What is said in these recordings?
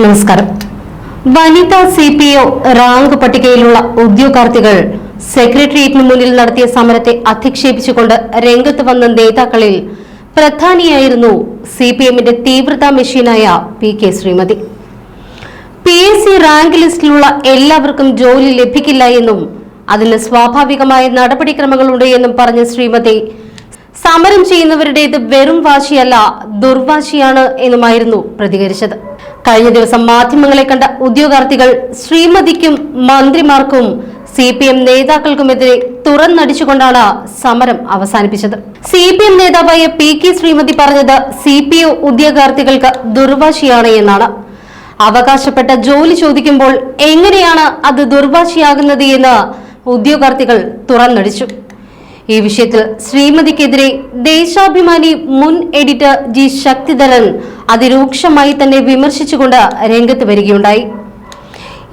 നമസ്കാരം. വനിതാ C P O rank പട്ടികയിലുള്ള ഉദ്യോഗാർത്ഥികൾ സെക്രട്ടേറിയറ്റിന് മുന്നിൽ നടത്തിയ സമരത്തെ അധിക്ഷേപിച്ചുകൊണ്ട് രംഗത്ത് വന്ന നേതാക്കളിൽ പ്രധാനിയായിരുന്നു സി പി എമ്മിന്റെ തീവ്രതാ മെഷീനായ P K Sreemathi. P S C rank ലിസ്റ്റിലുള്ള എല്ലാവർക്കും ജോലി ലഭിക്കില്ല എന്നും അതിന് സ്വാഭാവികമായ നടപടിക്രമങ്ങളുണ്ട് എന്നും പറഞ്ഞ ശ്രീമതി സമരം ചെയ്യുന്നവരുടേത് വെറും വാശിയല്ല ദുർവാശിയാണ് എന്നുമായിരുന്നു പ്രതികരിച്ചത്. കഴിഞ്ഞ ദിവസം മാധ്യമങ്ങളെ കണ്ട ഉദ്യോഗാർത്ഥികൾ ശ്രീമതിക്കും മന്ത്രിമാർക്കും സി പി എം നേതാക്കൾക്കുമെതിരെ തുറന്നടിച്ചുകൊണ്ടാണ് സമരം അവസാനിപ്പിച്ചത്. സി പി എം നേതാവായ പി കെ ശ്രീമതി പറഞ്ഞത് സി പി ഒ ഉദ്യോഗാർത്ഥികൾക്ക് ദുർവാശിയാണ് എന്നാണ്. അവകാശപ്പെട്ട ജോലി ചോദിക്കുമ്പോൾ എങ്ങനെയാണ് അത് ദുർവാശിയാകുന്നത് എന്ന് ഉദ്യോഗാർത്ഥികൾ തുറന്നടിച്ചു. ഈ വിഷയത്തിൽ ശ്രീമതിക്കെതിരെ ദേശാഭിമാനി മുൻ എഡിറ്റർ ജി ശക്തിധരൻ അതിരൂക്ഷമായി തന്നെ വിമർശിച്ചുകൊണ്ട് രംഗത്ത് വരികയുണ്ടായി.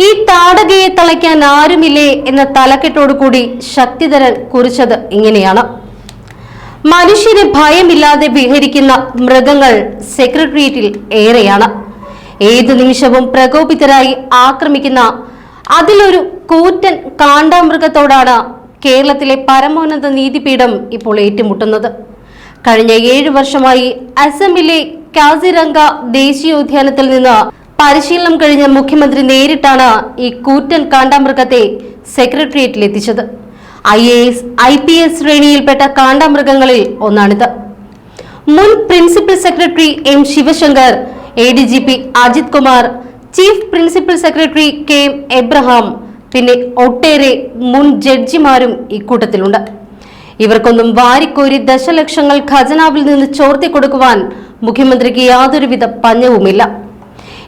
ഈ താടകയെ തളയ്ക്കാൻ ആരുമില്ലേ എന്ന തലക്കെട്ടോടുകൂടി ശക്തിധരൻ കുറിച്ചത് ഇങ്ങനെയാണ്. മനുഷ്യന് ഭയമില്ലാതെ വിഹരിക്കുന്ന മൃഗങ്ങൾ സെക്രട്ടേറിയറ്റിൽ ഏറെയാണ്. ഏതു നിമിഷവും പ്രകോപിതരായി ആക്രമിക്കുന്ന അതിലൊരു കൂറ്റൻ കാണ്ടാമൃഗത്തോടാണ് കേരളത്തിലെ പരമോന്നത നീതിപീഠം ഇപ്പോൾ ഏറ്റുമുട്ടുന്നത്. കഴിഞ്ഞ ഏഴു വർഷമായി അസമിലെ കാസിരംഗ ദേശീയോദ്യാനത്തിൽ നിന്ന് പരിശീലനം കഴിഞ്ഞ മുഖ്യമന്ത്രി നേരിട്ടാണ് ഈ കൂറ്റൻ കാണ്ടാമൃഗത്തെ സെക്രട്ടേറിയറ്റിൽ എത്തിച്ചത്. I A S I P S ശ്രേണിയിൽപ്പെട്ട കാണ്ടാമൃഗങ്ങളിൽ ഒന്നാണിത്. മുൻ principal secretary M Sivasankar A D G P Ajith Kumar chief principal secretary K Abraham പിന്നെ ഒട്ടേറെ മുൻ ജഡ്ജിമാരും ഇക്കൂട്ടത്തിലുണ്ട് ഇവർക്കൊന്നും വാരിക്കോരി ദശലക്ഷങ്ങൾ ഖജനാവിൽ നിന്ന് ചോർത്തി കൊടുക്കുവാൻ മുഖ്യമന്ത്രിക്ക് യാതൊരുവിധ പഞ്ഞവുമില്ല.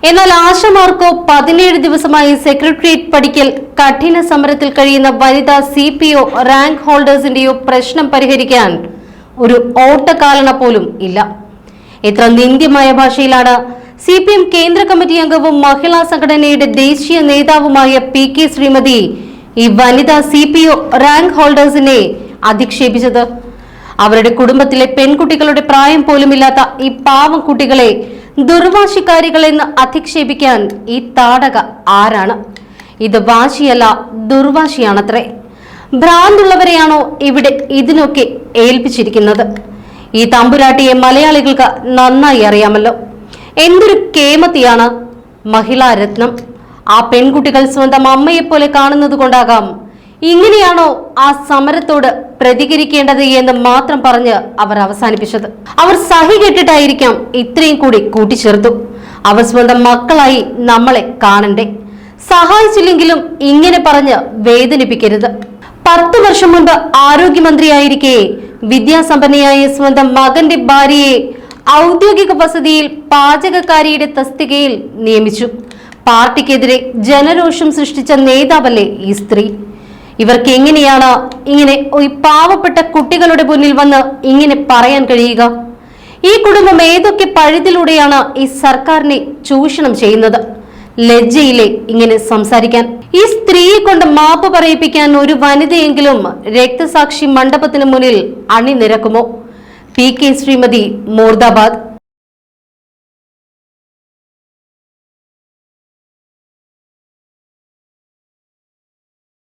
എന്നാൽ ആശമാർക്കോ പതിനേഴ് ദിവസമായി സെക്രട്ടേറിയറ്റ് പടിക്കൽ കഠിന സമരത്തിൽ കഴിയുന്ന വനിതാ സി പി ഒ റാങ്ക് ഹോൾഡേഴ്സിന്റെയോ പ്രശ്നം പരിഹരിക്കാൻ ഒരു ഓട്ടക്കാലണ പോലും ഇല്ല. ഇത്ര നിന്ദ്യമായ ഭാഷയിലാണ് സി പി എം കേന്ദ്ര കമ്മിറ്റി അംഗവും മഹിളാ സംഘടനയുടെ ദേശീയ നേതാവുമായ പി കെ ശ്രീമതി ഈ വനിതാ സി പി ഒ റാങ്ക് ഹോൾഡേഴ്സിനെ അധിക്ഷേപിച്ചത്. അവരുടെ കുടുംബത്തിലെ പെൺകുട്ടികളുടെ പ്രായം പോലുമില്ലാത്ത ഈ പാവം കുട്ടികളെ ദുർവാശിക്കാരികളെന്ന് അധിക്ഷേപിക്കാൻ ഈ താടക ആരാണ്? ഇത് വാശിയല്ല ദുർവാശിയാണത്രേ. ഭ്രാന്തുള്ളവരെയാണോ ഇവിടെ ഇതിനൊക്കെ ഏൽപ്പിച്ചിരിക്കുന്നത്? ഈ തമ്പുരാട്ടിയെ മലയാളികൾക്ക് നന്നായി അറിയാമല്ലോ. എന്തൊരു കേമത്തിയാണ് മഹിളാ രത്നം. ആ പെൺകുട്ടികൾ സ്വന്തം അമ്മയെ പോലെ കാണുന്നത് കൊണ്ടാകാം. ഇങ്ങനെയാണോ ആ സമരത്തോട് പ്രതികരിക്കേണ്ടത് എന്ന് മാത്രം പറഞ്ഞ് അവർ അവസാനിപ്പിച്ചത്. അവർ സഹി കെട്ടിട്ടായിരിക്കാം ഇത്രയും കൂടി കൂട്ടിച്ചേർത്തു. അവർ സ്വന്തം മക്കളായി നമ്മളെ കാണണ്ടേ. സഹായിച്ചില്ലെങ്കിലും ഇങ്ങനെ പറഞ്ഞ് വേദനിപ്പിക്കരുത്. പത്ത് വർഷം മുൻപ് ആരോഗ്യമന്ത്രിയായിരിക്കെ വിദ്യാസമ്പന്നയായ സ്വന്തം മകന്റെ ഭാര്യയെ ഔദ്യോഗിക വസതിയിൽ പാചകക്കാരിയുടെ തസ്തികയിൽ നിയമിച്ചു. പാർട്ടിക്കെതിരെ ജനരോഷം സൃഷ്ടിച്ച നേതാവല്ലേ ഈ സ്ത്രീ? ഇവർക്ക് എങ്ങനെയാണ് ഇങ്ങനെ ഈ പാവപ്പെട്ട കുട്ടികളുടെ മുന്നിൽ വന്ന് ഇങ്ങനെ പറയാൻ കഴിയുക? ഈ കുടുംബം ഏതൊക്കെ പഴുതിലൂടെയാണ് ഈ സർക്കാരിനെ ചൂഷണം ചെയ്യുന്നത്? ലജ്ജയിലെ ഇങ്ങനെ സംസാരിക്കാൻ? ഈ സ്ത്രീയെ കൊണ്ട് മാപ്പ് പറയിപ്പിക്കാൻ ഒരു വനിതയെങ്കിലും രക്തസാക്ഷി മണ്ഡപത്തിന് മുന്നിൽ അണിനിരക്കുമോ? P K Sreemathi മോർദാബാദ്